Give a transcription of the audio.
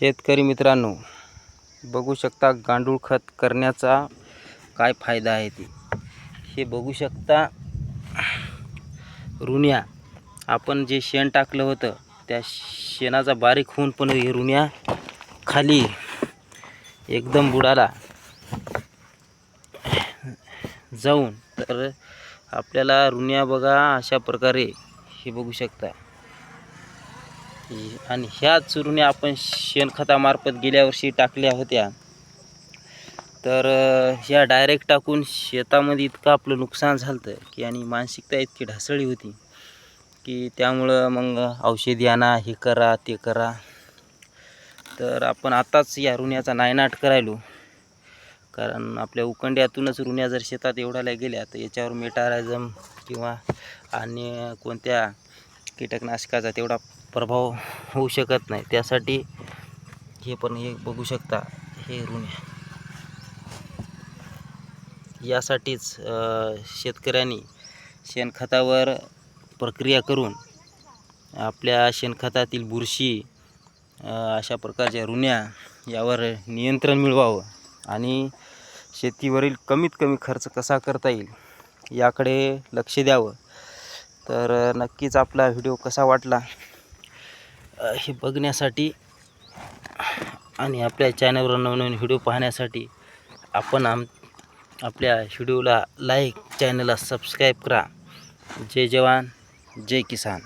शेतकरी मित्रांनो बघू शकता गांडूळ खत करण्याचा काय फायदा आहे ते. हे बघू शकता रुण्या आपण जे शेण टाकलं होतं त्या शेणाचा बारीक होऊन पण हे रुण्या खाली एकदम बुडाला. जाऊन तर आपल्याला रुण्या बघा अशा प्रकारे हे बघू शकता. आणि ह्याच चुरुण्या आपण शेणखतामार्फत गेल्या वर्षी टाकल्या होत्या. तर ह्या डायरेक्ट टाकून शेतामध्ये इतकं आपलं नुकसान झालं होतं की आणि मानसिकता इतकी ढासळी होती की त्यामुळं मग औषधी आणा हे करा ते करा. तर आपण आताच या रुण्याचा नायनाट करायलो. कारण आपल्या उकंड्यातूनच रुण्या जर शेतात एवढ्याला गेल्या तर याच्यावर मेटारायझम किंवा अन्य कोणत्या कीटकनाशकाचा तेवढा प्रभाव होऊ शकत नाही. त्यासाठी हे पण हे बघू शकता. हे ऋण. यासाठीच शेतकऱ्यांनी शेणखतावर प्रक्रिया करून आपल्या शेणखतातील बुरशी अशा प्रकारच्या रुण्या यावर नियंत्रण मिळवावं आणि शेतीवरील कमीत कमी खर्च कसा करता येईल याकडे लक्ष द्यावं. तर नक्कीच आपला व्हिडिओ कसा वाटला हे बघण्यासाठी आणि आपल्या चॅनलवर नवनवीन व्हिडिओ पाहण्यासाठी आपण आम आपल्या व्हिडिओला लाईक चॅनलला सबस्क्राईब करा. जय जवान जय किसान.